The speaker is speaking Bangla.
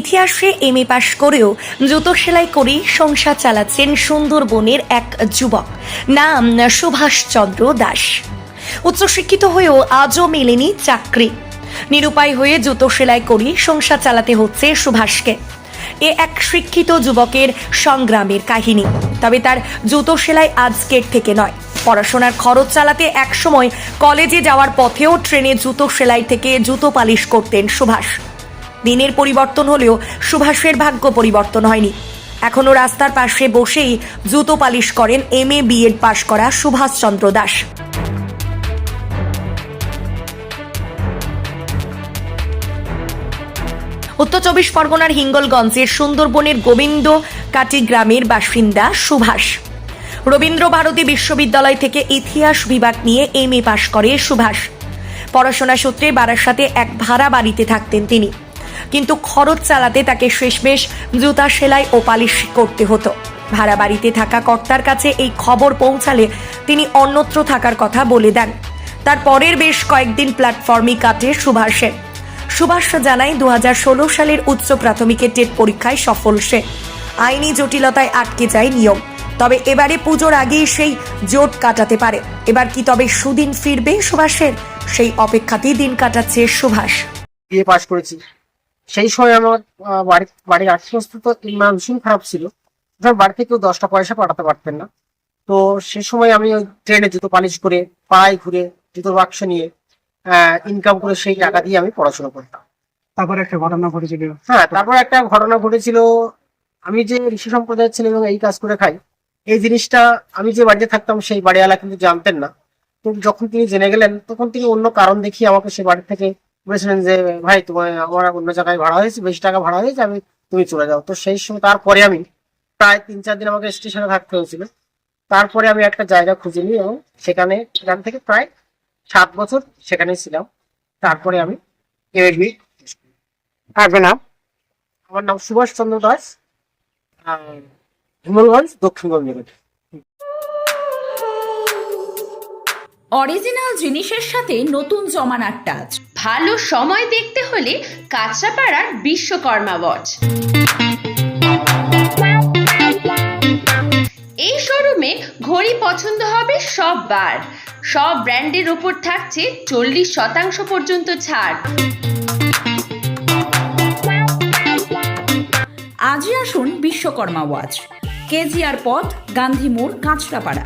ইতিহাসে এম এ পাশ করেও জুতো সেলাই করেই সংসার চালাচ্ছেন সুন্দরবনের এক যুবক। নাম সুভাষচন্দ্র দাস। উচ্চশিক্ষিত হয়েও আজও মেলেনি চাকরি। নিরুপায় হয়ে জুতো সেলাই করেই সংসার চালাতে হচ্ছে সুভাষকে। এ এক শিক্ষিত যুবকের সংগ্রামের কাহিনী। তবে তার জুতো সেলাই আজকের থেকে নয়। পড়াশোনার খরচ চালাতে একসময় কলেজে যাওয়ার পথেও ট্রেনে জুতো সেলাই থেকে জুতো পালিশ করতেন সুভাষ। দিনের পরিবর্তন হলেও সুভাষের ভাগ্য পরিবর্তন হয়নি। এখনও রাস্তার পাশে বসেই জুতো পালিশ করেন এম এ বিএড পাশ করা সুভাষচন্দ্র দাস। উত্তর চব্বিশ পরগনার হিঙ্গলগঞ্জের সুন্দরবনের গোবিন্দ কাটি গ্রামের বাসিন্দা সুভাষ। রবীন্দ্র ভারতী বিশ্ববিদ্যালয় থেকে ইতিহাস বিভাগ নিয়ে এম এ পাশ করে সুভাষ। পড়াশোনা সূত্রে বারাসাতে এক ভাড়া বাড়িতে থাকতেন তিনি। কিন্তু খরচ চালাতে তাকে শেষমেশ জুতা সেলাই ও পালিশ করতে হতো। ভাড়া বাড়িতে থাকা কর্তার কাছে এই খবর পৌঁছালে তিনি অন্যত্র থাকার কথা বলে দেন। তার পরের বেশ কয়েকদিন প্ল্যাটফর্মই কাটে সুভাষের সুভাষ জানায় দু সালের উচ্চ প্রাথমিকের টেট পরীক্ষায় সফল সে। আইনি জটিলতায় আটকে যায় নিয়ম। তবে এবারে পুজোর আগেই সেই জোট কাটাতে পারে। এবার কি তবে সুদিন ফিরবে সুভাষের? সেই অপেক্ষাতেই দিন কাটাচ্ছে সুভাষ। পাস করেছি। সেই সময় আমার বাড়ি বাড়ির আর্থিক অবস্থা তো ভীষণ খারাপ ছিল। ধর বাড়ি কেউ দশটা পয়সা পাঠাতে পারতেন না। তো সে সময় আমি ওই ট্রেনে জুতো পালিশ করে পাড়ায় ঘুরে জুতোর বাক্স নিয়ে ইনকাম করে সেই টাকা দিয়ে আমি পড়াশোনা করতাম। তারপর একটা ঘটনা ঘটেছিল। হ্যাঁ তারপর একটা ঘটনা ঘটেছিল। আমি যে ঋষি সম্প্রদায়ের ছেলে এবং এই কাজ করে খাই এই জিনিসটা আমি যে বাড়িতে থাকতাম সেই বাড়িওয়ালা কিন্তু জানতেন না। তো যখন তিনি জেনে গেলেন তখন তিনি অন্য কারণ দেখিয়ে আমাকে সে বাড়ি থেকে বলেছিলেন যে, ভাই, তোমার আমার অন্য জায়গায় ভাড়া হয়েছে, বেশি টাকা ভাড়া হয়েছে, আমি, তুমি চলে যাও। তো সেই সময় তারপরে আমি প্রায় তিন চার দিন আমাকে স্টেশনে থাকতে হয়েছিল। তারপরে আমি একটা জায়গা খুঁজে নিই এবং সেখানে, সেখান থেকে প্রায় সাত বছর সেখানে ছিলাম। তারপরে আমি আপনার নাম আমার নাম সুভাষ চন্দ্র দাস হিমলগঞ্জ দক্ষিণগঞ্জ জেলা অরিজিনাল জিনিসের সাথে নতুন জমানার টাচ ভালো সময় দেখতে হলে কাঁচরাপাড়ার বিশ্বকর্মা ওয়াচ। এই শোরুমে ঘড়ি পছন্দ হবে সব বার সব ব্র্যান্ডের ওপর থাকছে চল্লিশ শতাংশ পর্যন্ত ছাড়। আজই আসুন বিশ্বকর্মা ওয়াচ, কেজিআর পথ, গান্ধী মোড়, কাঁচরাপাড়া।